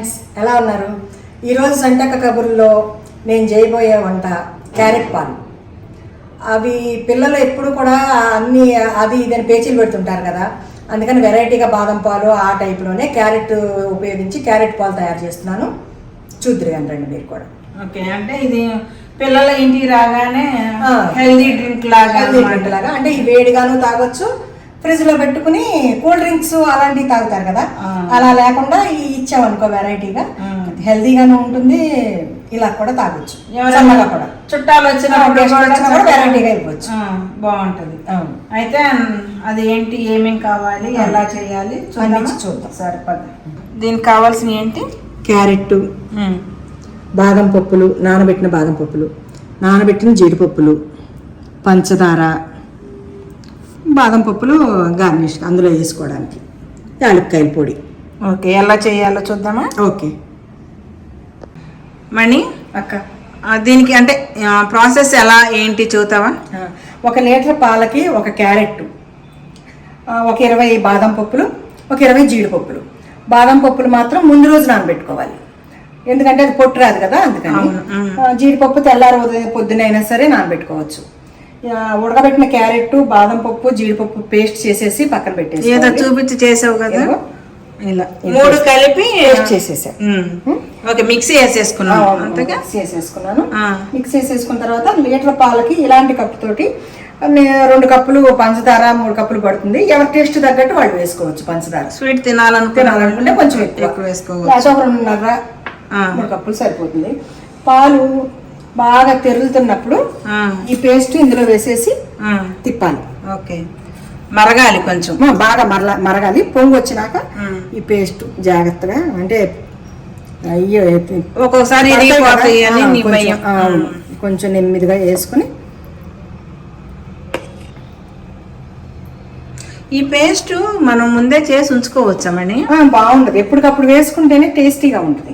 Friends ఎలా ఉన్నారు? ఈరోజు సంటక కబుర్లో నేను చేయబోయే వంట క్యారెట్ పాలు. అవి పిల్లలు ఎప్పుడు కూడా అన్ని అది ఇదని పేచీలు పెడుతుంటారు కదా. అందుకని వెరైటీగా బాదం పాలు ఆ టైప్లోనే క్యారెట్ ఉపయోగించి క్యారెట్ పాలు తయారు చేస్తున్నాను. చూద్దరు రండి మీరు కూడా. ఓకే అంటే ఇది పిల్లల ఇంటికి రాగానే. హెల్దీ డ్రింక్ లాగా. డ్రింక్ లాగా. అంటే ఈ వేడిగాను తాగొచ్చు ఫ్రిడ్జ్లో పెట్టుకుని కూల్ డ్రింక్స్ అలాంటివి తాగుతారు కదా. అలా లేకుండా ఈ ఇచ్చామనుకో వెరైటీగా. హెల్దీగాను ఉంటుంది ఇలా కూడా తాగొచ్చు చల్లగా కూడా చుట్టాలు వచ్చినప్పుడు వెరైటీగా ఇవ్వచ్చు ఆ, బాగుంటది అవును. అయితే అది ఏంటి ఏమేం కావాలి. ఎలా చేయాలి చూద్దాం. సరే పద దీనికి కావాల్సిన ఏంటి క్యారెట్ బాదం పప్పులు నానబెట్టిన బాదం పప్పులు నానబెట్టిన జీడిపప్పులు పంచదార బాదం పప్పులు గార్నిష్ అందులో వేసుకోవడానికి. యాలక్కాయల పొడి. ఓకే ఎలా చేయాలో చూద్దామా? ఓకే. మణి? అక్క. దీనికి అంటే ప్రాసెస్ ఎలా ఏంటి చూతావా ఆ, ఒక లీటర్ పాలకి ఒక క్యారెట్ ఒక ఇరవై బాదం పప్పులు ఒక ఇరవై జీడిపప్పులు. బాదం పప్పులు మాత్రం ముందు రోజు నానబెట్టుకోవాలి. ఎందుకంటే అది పొట్టు రాదు కదా అందుకని. జీడిపప్పు తెల్లారి ఉదయం పొద్దునైనా సరే నానబెట్టుకోవచ్చు. ఉడకబెట్టిన క్యారెట్ బాదం పప్పు జీడిపప్పు పేస్ట్ చేసేసి పక్కన ఏదో పెట్టేసి చూపించి చేసావు కదా? ఏదో. ఇలా మూడు. కలిపి పేస్ట్ చేసేసా. ఓకే మిక్సీ వేసేసుకున్నాం అంతగా. మిక్స్ చేసేసుకున్న తర్వాత లీటర్ పాలకి ఇలాంటి కప్పు తోటి నే- రెండు కప్పులు పంచదార మూడు కప్పులు పడుతుంది. ఎవరి టేస్ట్ తగ్గట్టు వాళ్ళు వేసుకోవచ్చు పంచదార. స్వీట్ తినాలనుకుంటే కొంచెం ఎక్కువ వేసుకోవచ్చు. ఒక రెండున్నర. మూడు కప్పులు సరిపోతుంది. పాలు బాగా తెరులుతున్నప్పుడు ఈ పేస్ట్ ఇందులో వేసేసి తిప్పాలి. ఓకే. మరగాలి కొంచెం. బాగా మరల మరగాలి. పొంగు వచ్చినాక. ఈ పేస్ట్ జాగ్రత్తగా అంటే అయ్యో ఒక్కొక్కసారి కొంచెం, నెమ్మదిగా వేసుకుని ఈ పేస్ట్ మనం ముందే చేసి ఉంచుకోవచ్చామని బాగుంటది. ఎప్పటికప్పుడు వేసుకుంటేనే టేస్టీగా ఉంటుంది.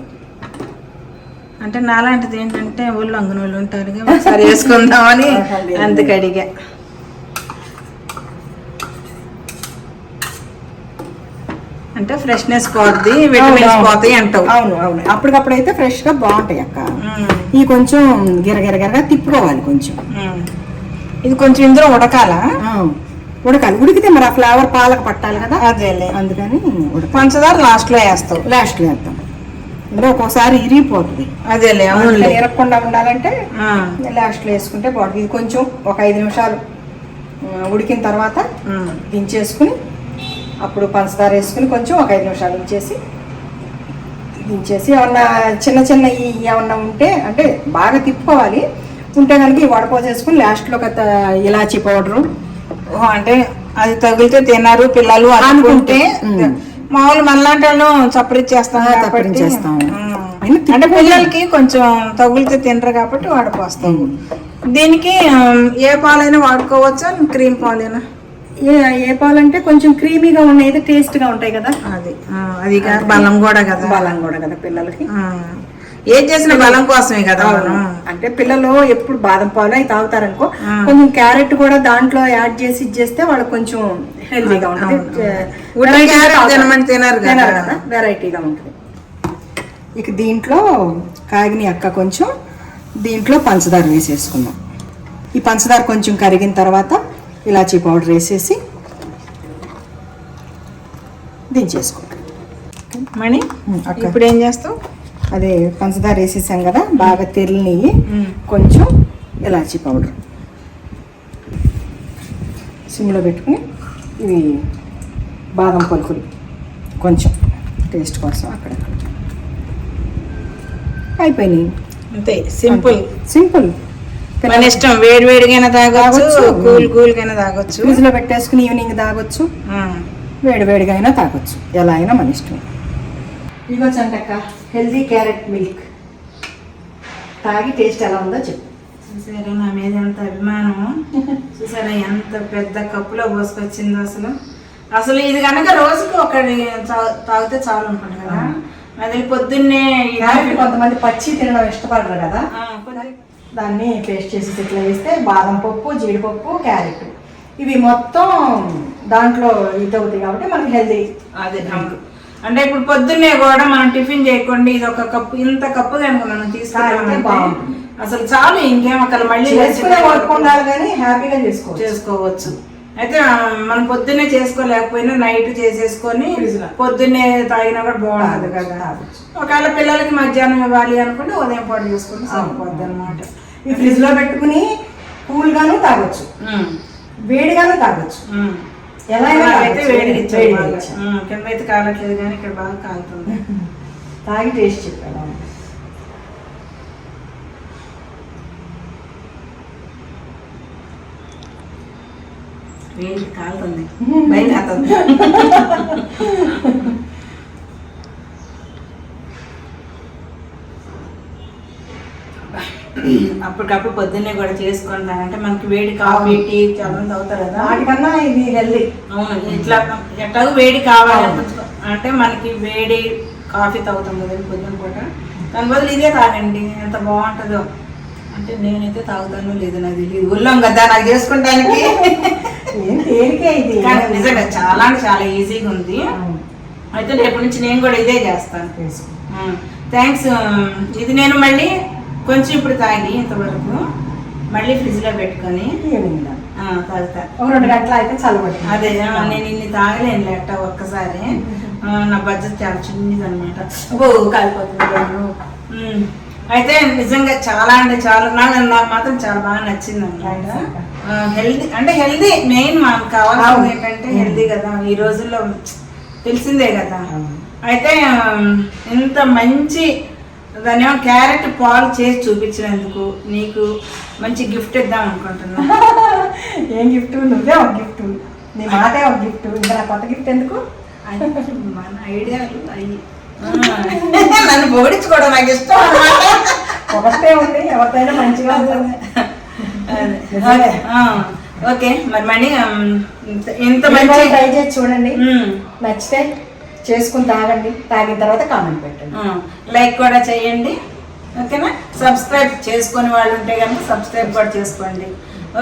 అంటే నాలాంటిది ఏంటంటే ఊళ్ళో అంగనోళ్ళు ఉంటారు కదా, ఒకసారి వేసుకుందామని అందుకు అడిగా. అంటే ఫ్రెష్నెస్ పోద్ది విటమిన్స్ పోతాయి అంటావు. అవును అవును. అప్పటికప్పుడు అయితే ఫ్రెష్గా బాగుంటాయి అక్క. ఈ కొంచెం గిరగిరగిరగా తిప్పుకోవాలి కొంచెం. ఇది కొంచెం ఇందులో ఉడకాలా? ఉడకాలి. ఉడికితే మరి ఆ ఫ్లేవర్ పాలకు పట్టాలి కదా. అదేలే. అందుకని పంచదార లాస్ట్లో వేస్తావు. లాస్ట్లో వేద్దాం ఇంకా ఒక్కోసారి ఇరిగిపోతుంది అదేలే అందుకని ఇరగకుండా ఉండాలంటే లాస్ట్లో వేసుకుంటే బాగుంటుంది ఇది కొంచెం ఒక ఐదు నిమిషాలు ఉడికిన తర్వాత. దించేసుకుని అప్పుడు పంచదార వేసుకుని కొంచెం ఒక ఐదు నిమిషాలు ఉంచేసి దించేసి ఏమన్నా చిన్న చిన్న ఏమన్నా ఉంటే అంటే బాగా తిప్పుకోవాలి ఉంటే కనుక ఈ వడపోసేసుకుని లాస్ట్లో ఒక ఇలాచీ పౌడరు అంటే అది తగిలితే తిన్నారు పిల్లలు అనుకుంటే. మామూలు మనలాంటి వాళ్ళు చప్పరిచ్చేస్తాం కాబట్టి, అంటే. పిల్లలకి కొంచెం తగిలితే తినరు కాబట్టి వాడుకోస్తాం దీనికి ఏ పాలైనా వాడుకోవచ్చా? క్రీమ్ పాలైనా? ఏ ఏ పాలంటే కొంచెం క్రీమీగా ఉన్నాయి టేస్ట్గా ఉంటాయి కదా. అది అది బలం కూడా కదా. బలం కూడా కదా పిల్లలకి. ఏం చేసిన బలం కోసమే కదా అంటే పిల్లలు ఎప్పుడు బాదం పాలు అవి తాగుతారనుకో. కొంచెం క్యారెట్ కూడా దాంట్లో యాడ్ చేసి ఇచ్చేస్తే వాళ్ళకి కొంచెం హెల్తీగా ఉంటుంది. తినరు కదా. వెరైటీగా ఉంటుంది. ఇక దీంట్లో కాగిని అక్క కొంచెం దీంట్లో పంచదార వేసేసుకుందాం. ఈ పంచదార కొంచెం కరిగిన తర్వాత ఇలాచీ పౌడర్ వేసేసి దించేసుకుంటాం మణి. ఇప్పుడు ఏం చేస్తావు? అదే పంచదార వేసేసాం కదా బాగా తెల్లిని ఉమ్. కొంచెం ఇలాచీ పౌడర్. సిమ్లో పెట్టుకుని ఇవి బాదం పలుకులు. కొంచెం టేస్ట్ కోసం అక్కడక్కడ అయిపోయినాయి. అంతే సింపుల్. సింపుల్. మన ఇష్టం వేడి వేడిగైనా తాగొచ్చు. కూల్ కూల్ గైనా తాగొచ్చు. ఫ్రిడ్జ్లో పెట్టేసుకుని ఈవినింగ్ తాగొచ్చు. వేడి వేడిగా అయినా తాగొచ్చు. ఎలా అయినా మన ఇష్టం ఇగో చంటక్క హెల్దీ క్యారెట్ మిల్క్. తాగి టేస్ట్ ఎలా ఉందో చెప్పు. చూసారా నా మీద ఎంత అభిమానం చూసారా ఎంత పెద్ద కప్పులో పోసుకొచ్చిందో అసలు. అసలు ఇది కనుక రోజుకి ఒకటి తాగితే చాలు అనుకుంటా కదా. అది పొద్దున్నే కొంతమంది పచ్చి తినడం ఇష్టపడరు కదా. దాన్ని పేస్ట్ చేసి ఇట్లా వేస్తే బాదం పప్పు జీడిపప్పు క్యారెట్. ఇవి మొత్తం దాంట్లో ఇది అవుతాయి కాబట్టి మనకి హెల్దీ. అదే అవును. అంటే ఇప్పుడు పొద్దున్నే కూడా మనం టిఫిన్ చేయకుండా ఇది ఒక కప్పు ఇంత కప్పు కనుక మనం బాగుంటుంది. అసలు చాలు ఇంకేం అక్కడ మళ్ళీ చేసుకునే వర్క్ ఉండాలి కానీ హ్యాపీగా చేసుకోవచ్చు. చేసుకోవచ్చు. అయితే మనం పొద్దున్నే చేసుకోలేకపోయినా నైట్ చేసేసుకొని. పొద్దున్నే తాగినా కూడా బాగుంటుంది కదా. ఒకవేళ పిల్లలకి మధ్యాహ్నం ఇవ్వాలి అనుకుంటే ఉదయం పాటు చేసుకుంటే సరిపోద్ది అనమాట ఈ ఫ్రిడ్జ్లో పెట్టుకుని కూల్ గాను తాగొచ్చు వేడిగాను తాగొచ్చు. ఎలా అయితే తాగొచ్చు. వేడి ఇచ్చాం వేడిగా బాగా. ఇచ్చాం. ఉమ్, కింద అయితే కాలట్లేదు కానీ ఇక్కడ బాగా కాలుతుంది తాగి టేస్ట్ చెప్పాను వేడి కాలుతుంది బయట కాలుతుంది అప్పటికప్పుడు పొద్దున్నే కూడా చేసుకుంటానంటే మనకి వేడి కాఫీ టీ చాలా మంది అవుతారు కదా. వాటికన్నా ఇది హెల్దీ అవును ఇట్లా ఎట్లాగో వేడి కావాలి. అంటే మనకి వేడి కాఫీ తాగుతాం కదా పొద్దున పూట. దాని బదులు ఇదే తాగండి ఎంత బాగుంటుందో. అంటే నేనైతే తాగుతానో లేదు నాకు తెలియదు ఉల్లం కదా నాకు చేసుకుంటానికి. తేలికే ఇది. నిజంగా చాలా అంటే చాలా ఈజీగా ఉంది. అయితే రేపు నుంచి నేను కూడా ఇదే చేస్తాను. థ్యాంక్స్ ఇది నేను మళ్ళీ కొంచెం ఇప్పుడు తాగి ఇంతవరకు. మళ్ళీ ఫ్రిడ్జ్లో పెట్టుకొని ఈవినింగ్ దా. ఆ, తాగుతా. ఒక రెండు గంటలు అయితే అదే నేను ఇన్ని తాగలేను లేట ఒక్కసారి. నా బడ్జెట్ చాలా చిన్నది అనమాట ఓ కాలిపోతుంది. అయితే నిజంగా చాలా అంటే చాలా నాకు నాకు మాత్రం చాలా బాగా నచ్చింది అనమాట హెల్దీ అంటే హెల్దీ మెయిన్ మనకు కావాల్సింది అవును. ఏంటంటే హెల్దీ కదా. ఈ రోజుల్లో తెలిసిందే కదా. అయితే ఇంత మంచి దాని ఏమో క్యారెట్ పాలు చేసి చూపించినందుకు నీకు మంచి గిఫ్ట్ ఇద్దాం అనుకుంటున్నా. ఏం గిఫ్ట్? నువ్వే ఒక గిఫ్ట్. నీ మాటే ఒక గిఫ్ట్. ఇంకా నా కొత్త గిఫ్ట్ ఎందుకు? మన ఐడియాలు అయ్యి నన్ను పొగిడించుకోవడం నాకు ఇష్టం అన్నమాట. ఒకటే ఉంది ఎవరితోనైనా మంచిగా ఉంటుంది ఓకే మరి ఉమ్, ఇంత- మంచి ట్రై చేసి చూడండి. నచ్చితే చేసుకుని తాగండి. తాగిన తర్వాత కామెంట్ పెట్టండి. లైక్ కూడా చేయండి. ఓకేనా? సబ్స్క్రైబ్ చేసుకునే వాళ్ళు ఉంటే కనుక సబ్స్క్రైబ్ కూడా చేసుకోండి.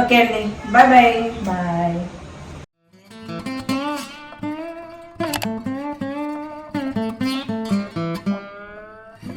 ఓకే అండి. Bye bye bye